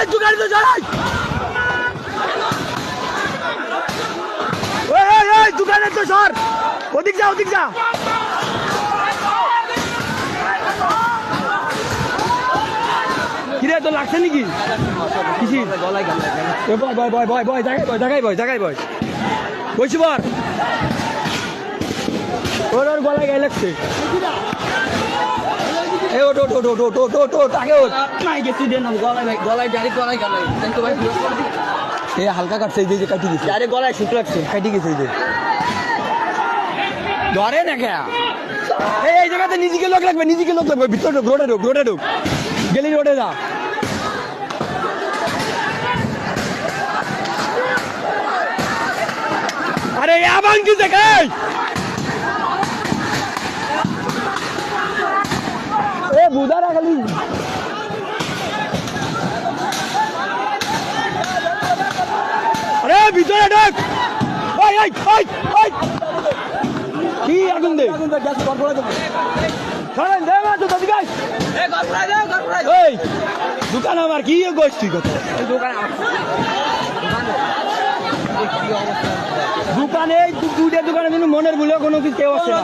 এই দোকানে তো জড়াই। ওই ওই ওই দোকানে তো সর ওদিক যা ওদিক যা। কিরে তো লাগছে নাকি? বয় বয় বয় বয় বয় জায়গায় বয় জায়গায় বয় জায়গায় বলছি বর ওর ওর গলায় গায়ে লাগছে। এ ওট ওট ওট ওট ওট ওট ওট ওট আগে ওট নাই গেছি দেন গলায় ভাই গলায় ডাইরেক্ট গলায় গেল। কিন্তু ভাই বিরোধ করে দিই এ হালকা কাটছে এই যে কাটি গেছে ডাইরেক্ট গলায় শুট লাগছে। কাটি গেছে এই যে। ধরে না কে? এই এই জায়গাতে নিজেকে লোক লাগবে নিজেকে লোক লাগবে। ভিতরে ঢুক রোডে ঢুক রোডে ঢুক। গেলি রোডে যা। আরে কি দেখাই! বুধারা খালি আরে ভিতরে ঢুক। ওই ওই ওই ওই। কি আগুন দে? আগুন গ্যাস গড়বড়া দেবো ছাড়েন দে মা তো দাদি গাই এ গড়বড়া দাও গড়বড়া এই দোকান আমার কি গোছ তুই এই দোকান দোকানে এই দু- দুইটা দোকানে কিন্তু মনের ভুলে কোনো কিছু কেউ আছে না